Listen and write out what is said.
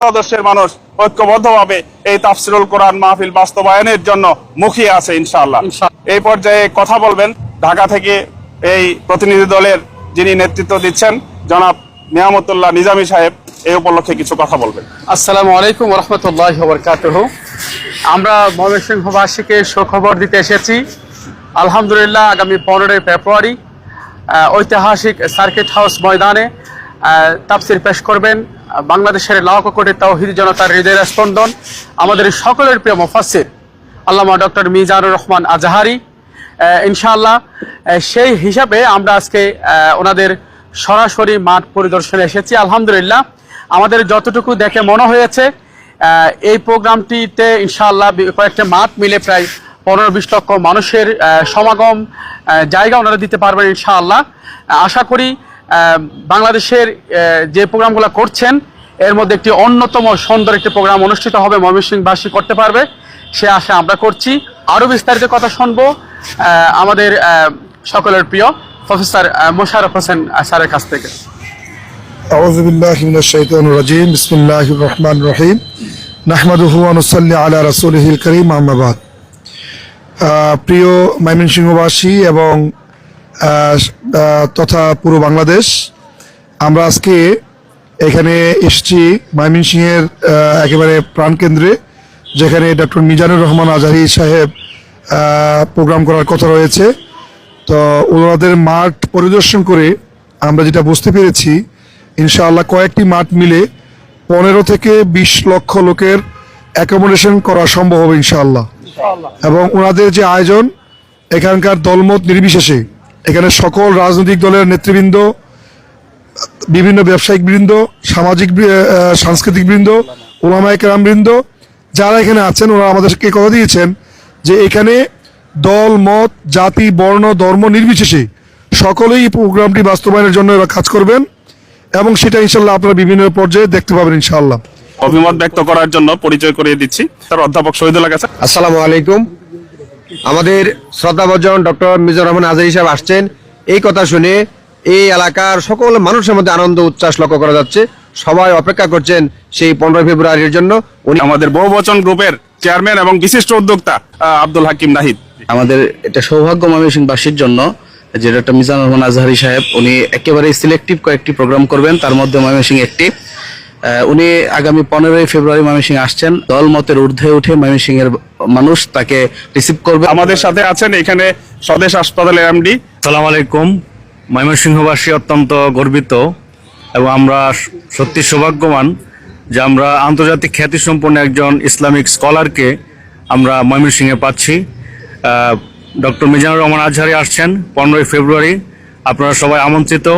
আদর্শের মানুষ ঐক্যবদ্ধভাবে এই তাফসিরুল কোরআন মাহফিল বাস্তবায়নের জন্য মুখিয়ে আছে ইনশাআল্লাহ। এই পর্যায়ে কথা বলবেন ঢাকা থেকে এই প্রতিনিধি দলের যিনি নেতৃত্ব দিচ্ছেন জনাব নিয়ামতুল্লাহ নিজামী সাহেব এই উপলক্ষে কিছু কথা বলবেন। আসসালামু আলাইকুম রহমতুল্লাহ বরকাতহ আমরা ময়মনসিংহবাসীকে সুখবর দিতে এসেছি। আলহামদুলিল্লাহ আগামী পনেরোই ফেব্রুয়ারি ঐতিহাসিক সার্কিট হাউস ময়দানে তাফসির পেশ করবেন। বাংলাদেশের লাখ কোটি তৌহিদ জনতার হৃদয়ের স্পন্দন। আমাদের সকলের প্রিয় মুফাসির আল্লামা ডক্টর মিজানুর রহমান আজাহারি। ইনশাআল্লাহ সেই হিসাবে আমরা আজকে ওনাদের সরাসরি মাঠ পরিদর্শনে এসেছি। আলহামদুলিল্লাহ, আমাদের যতটুকু দেখে মনে হয়েছে এই প্রোগ্রামটিতে ইনশাআল্লাহ কয়েকটা মাঠ মিলে প্রায় পনেরো বিশ লক্ষ মানুষের সমাগম জায়গা ওনারা দিতে পারবেন ইনশাআল্লাহ। আশা করি বাংলাদেশের আহ, যে প্রোগ্রামগুলো করছেন এর মধ্যে একটি অন্যতম সুন্দর একটি প্রোগ্রাম অনুষ্ঠিত হবে ময়মনসিংহবাসী করতে পারবে সে আশা আমরা করছি আরও বিস্তারিত কথা শুনবো আহ, আমাদের আহ, সকলের প্রিয় প্রফেসর আহ, মোশারফ হোসেন আহ, স্যারের কাছ থেকে أعوذ بالله من الشيطان الرجيم بسم الله الرحمن الرحيم نحمده ونصلي على رسوله الكريم أما بعد আহ, প্রিয় ময়মনসিংহবাসী এবং আহ, আহ, তথা পুরো বাংলাদেশ। আমরা আজকে এখানে এসেছি ময়মনসিংহের একেবারে প্রাণকেন্দ্রে যেখানে ডক্টর মিজানুর রহমান আজহারি সাহেব প্রোগ্রাম করার কথা রয়েছে। তো ওনাদের মাঠ পরিদর্শন করে আমরা যেটা বুঝতে পেরেছি ইনশাআল্লাহ কয়েকটি মাঠ মিলে পনেরো থেকে বিশ লক্ষ লোকের অ্যাকোমোডেশন করা সম্ভব হবে ইনশাআল্লাহ। এবং ওনাদের যে আয়োজন এখানকার দলমত নির্বিশেষে এখানে সকল রাজনৈতিক দলের নেতৃবৃন্দ বিভিন্ন ব্যবসায়িক বৃন্দ সামাজিক সাংস্কৃতিক বৃন্দ ওলামায় কেরাম বৃন্দ যারা এখানে আছেন ওরা আমাদেরকে কথা দিয়েছেন যে এখানে দল মত জাতি বর্ণ ধর্ম নির্বিশেষে সকলেই প্রোগ্রামটি বাস্তবায়নের জন্য এরা কাজ করবেন এবং সেটা ইনশাল্লাহ আপনারা বিভিন্ন পর্যায়ে দেখতে পাবেন ইনশাআল্লাহ অভিমত ব্যক্ত করার জন্য পরিচয় করিয়ে দিচ্ছি। তার অধ্যাপক শহীদুল্লাহ কাছে। আসসালামু আলাইকুম। আমাদের শ্রদ্ধাভাজন ডক্টর মিজানুর রহমান আজহারি সাহেব আসছেন। এই কথা শুনে এই এলাকার সকল মানুষের মধ্যে আনন্দ উচ্ছ্বাস লক্ষ্য করা যাচ্ছে। সবাই অপেক্ষা করছেন সেই পনেরোই ফেব্রুয়ারির জন্য। উনি আমাদের বহুবচন গ্রুপের চেয়ারম্যান এবং বিশিষ্ট উদ্যোক্তা আব্দুল হাকিম নাহিদ। আমাদের এটা সৌভাগ্য ময়মনসিংহবাসীর জন্য যে ডক্টর মিজানুর রহমান আজহারি সাহেব উনি একেবারে সিলেক্টিভ কয়েকটি প্রোগ্রাম করবেন। তার মধ্যে ময়মনসিংহ একটি। উনি আগামী পনেরোই ফেব্রুয়ারি ময়মনসিংহ আসছেন। দল মতের ঊর্ধ্বে উঠে ময়মনসিংহের মানুষ তাকে রিসিভ করবে। আমাদের সাথে আছেন এখানে স্বদেশ হাসপাতালের এমডি। সালাম আলাইকুম। ময়মনসিংহবাসী অত্যন্ত গর্বিত এবং আমরা সত্যি সৌভাগ্যবান যে আমরা আন্তর্জাতিক খ্যাতিসম্পন্ন একজন ইসলামিক স্কলারকে আমরা ময়মনসিংহে পাচ্ছি। ডক্টর মিজানুর রহমান আজহারি আসছেন পনেরোই ফেব্রুয়ারি। আপনারা সবাই আমন্ত্রিত।